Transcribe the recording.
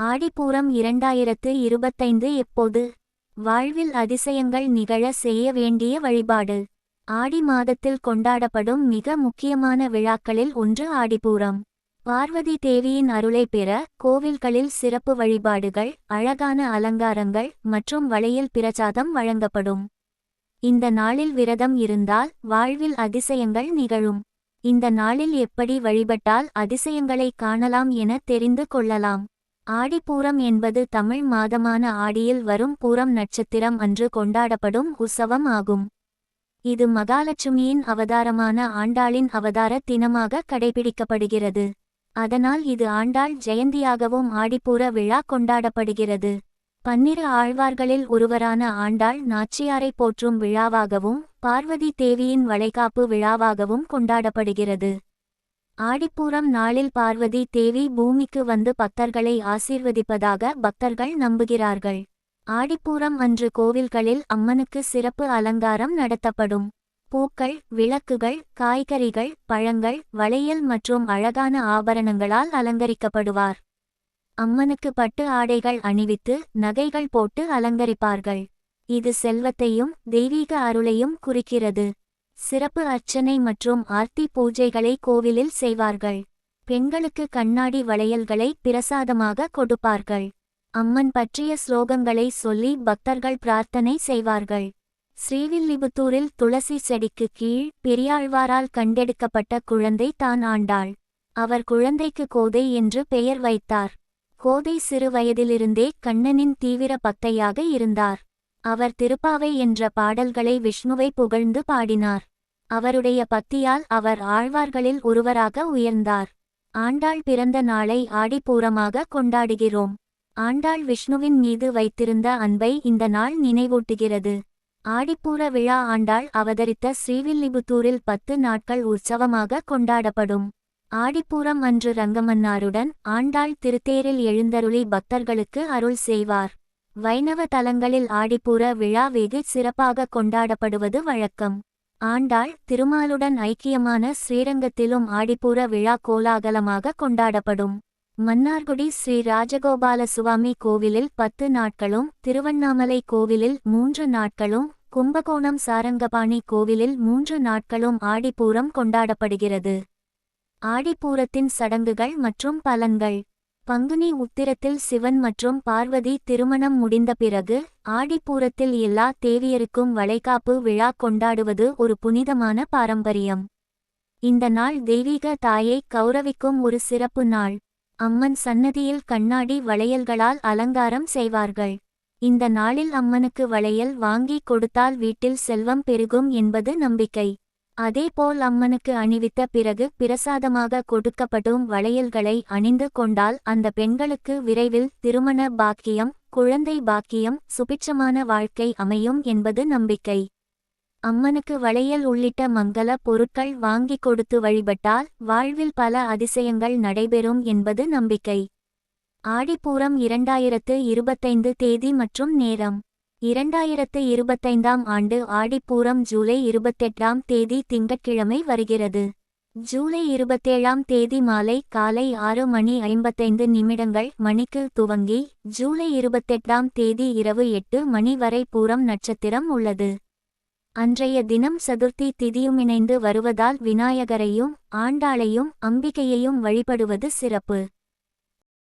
ஆடிப்பூரம் இரண்டாயிரத்து இருபத்தைந்து எப்போது? வாழ்வில் அதிசயங்கள் நிகழ செய்ய வேண்டிய வழிபாடு. ஆடி மாதத்தில் கொண்டாடப்படும் மிக முக்கியமான விழாக்களில் ஒன்று ஆடிப்பூரம். பார்வதி தேவியின் அருளை பெற கோவில்களில் சிறப்பு வழிபாடுகள் அழகான அலங்காரங்கள் மற்றும் வளையல் பிரசாதம் வழங்கப்படும். இந்த நாளில் விரதம் இருந்தால் வாழ்வில் அதிசயங்கள் நிகழும். இந்த நாளில் எப்படி வழிபட்டால் அதிசயங்களை காணலாம் என தெரிந்து கொள்ளலாம். ஆடிப்பூரம் என்பது தமிழ் மாதமான ஆடியில் வரும் பூரம் நட்சத்திரம் அன்று கொண்டாடப்படும் உற்சவம் ஆகும். இது மகாலட்சுமியின் அவதாரமான ஆண்டாளின் அவதார தினமாக கடைபிடிக்கப்படுகிறது. அதனால் இது ஆண்டாள் ஜெயந்தியாகவும் ஆடிப்பூர விழா கொண்டாடப்படுகிறது. பன்னிரு ஆழ்வார்களில் ஒருவரான ஆண்டாள் நாச்சியாரை போற்றும் விழாவாகவும் பார்வதி தேவியின் வளைகாப்பு விழாவாகவும் கொண்டாடப்படுகிறது. ஆடிப்பூரம் நாளில் பார்வதி தேவி பூமிக்கு வந்து பக்தர்களை ஆசீர்வதிப்பதாக பக்தர்கள் நம்புகிறார்கள். ஆடிப்பூரம் அன்று கோவில்களில் அம்மனுக்கு சிறப்பு அலங்காரம் நடத்தப்படும். பூக்கள் விளக்குகள் காய்கறிகள் பழங்கள் வளையல் மற்றும் அழகான ஆபரணங்களால் அலங்கரிக்கப்படுவார். அம்மனுக்கு பட்டு ஆடைகள் அணிவித்து நகைகள் போட்டு அலங்கரிப்பார்கள். இது செல்வத்தையும் தெய்வீக அருளையும் குறிக்கிறது. சிறப்பு அர்ச்சனை மற்றும் ஆர்த்தி பூஜைகளை கோவிலில் செய்வார்கள். பெண்களுக்கு கண்ணாடி வளையல்களை பிரசாதமாக கொடுப்பார்கள். அம்மன் பற்றிய ஸ்லோகங்களை சொல்லி பக்தர்கள் பிரார்த்தனை செய்வார்கள். ஸ்ரீவில்லிபுத்தூரில் துளசி செடிக்கு கீழ் பெரியாழ்வாரால் கண்டெடுக்கப்பட்ட குழந்தை தான் ஆண்டாள். அவர் குழந்தைக்கு கோதை என்று பெயர் வைத்தார். கோதை சிறு வயதிலிருந்தே கண்ணனின் தீவிர பக்தையாக இருந்தார். அவர் திருப்பாவை என்ற பாடல்களை விஷ்ணுவை புகழ்ந்து பாடினார். அவருடைய பத்தியால் அவர் ஆழ்வார்களில் ஒருவராக உயர்ந்தார். ஆண்டாள் பிறந்த நாளை ஆடிப்பூரமாக கொண்டாடுகிறோம். ஆண்டாள் விஷ்ணுவின் மீது வைத்திருந்த அன்பை இந்த நாள் நினைவூட்டுகிறது. ஆடிப்பூர விழா ஆண்டாள் அவதரித்த ஸ்ரீவில்லிபுத்தூரில் பத்து நாட்கள் உற்சவமாக கொண்டாடப்படும். ஆடிப்பூரம் அன்று ரங்கமன்னாருடன் ஆண்டாள் திருத்தேரில் எழுந்தருளி பக்தர்களுக்கு அருள் செய்வார். வைணவ தலங்களில் ஆடிப்பூர விழா வெகு சிறப்பாக கொண்டாடப்படுவது வழக்கம். ஆண்டாள் திருமாலுடன் ஐக்கியமான ஸ்ரீரங்கத்திலும் ஆடிப்பூர விழா கோலாகலமாக கொண்டாடப்படும். மன்னார்குடி ஸ்ரீ ராஜகோபால சுவாமி கோவிலில் பத்து நாட்களும் திருவண்ணாமலை கோவிலில் மூன்று நாட்களும் கும்பகோணம் சாரங்கபாணி கோவிலில் மூன்று நாட்களும் ஆடிப்பூரம் கொண்டாடப்படுகிறது. ஆடிப்பூரத்தின் சடங்குகள் மற்றும் பலன்கள். பங்குனி உத்திரத்தில் சிவன் மற்றும் பார்வதி திருமணம் முடிந்த பிறகு ஆடிப்பூரத்தில் எல்லா தேவியருக்கும் வளைகாப்பு விழா கொண்டாடுவது ஒரு புனிதமான பாரம்பரியம். இந்த நாள் தெய்வீக தாயை கௌரவிக்கும் ஒரு சிறப்பு நாள். அம்மன் சன்னதியில் கண்ணாடி வளையல்களால் அலங்காரம் செய்வார்கள். இந்த நாளில் அம்மனுக்கு வளையல் வாங்கி கொடுத்தால் வீட்டில் செல்வம் பெருகும் என்பது நம்பிக்கை. அதேபோல் அம்மனுக்கு அணிவித்த பிறகு பிரசாதமாக கொடுக்கப்படும் வளையல்களை அணிந்து கொண்டால் அந்த பெண்களுக்கு விரைவில் திருமண பாக்கியம் குழந்தை பாக்கியம் சுபிட்சமான வாழ்க்கை அமையும் என்பது நம்பிக்கை. அம்மனுக்கு வளையல் உள்ளிட்ட மங்கள பொருட்கள் வாங்கி கொடுத்து வழிபட்டால் வாழ்வில் பல அதிசயங்கள் நடைபெறும் என்பது நம்பிக்கை. ஆடிப்பூரம் இரண்டாயிரத்து இருபத்தைந்து தேதி மற்றும் நேரம். இரண்டாயிரத்து இருபத்தைந்தாம் ஆண்டு ஆடிப்பூரம் ஜூலை இருபத்தெட்டாம் தேதி திங்கட்கிழமை வருகிறது. ஜூலை இருபத்தேழாம் தேதி மாலை காலை ஆறு மணி ஐம்பத்தைந்து நிமிடங்கள் மணிக்கு துவங்கி ஜூலை இருபத்தெட்டாம் தேதி இரவு எட்டு மணி வரை பூரம் நட்சத்திரம் உள்ளது. அன்றைய தினம் சதுர்த்தி திதியுமிணைந்து வருவதால் விநாயகரையும் ஆண்டாளையும் அம்பிகையையும் வழிபடுவது சிறப்பு.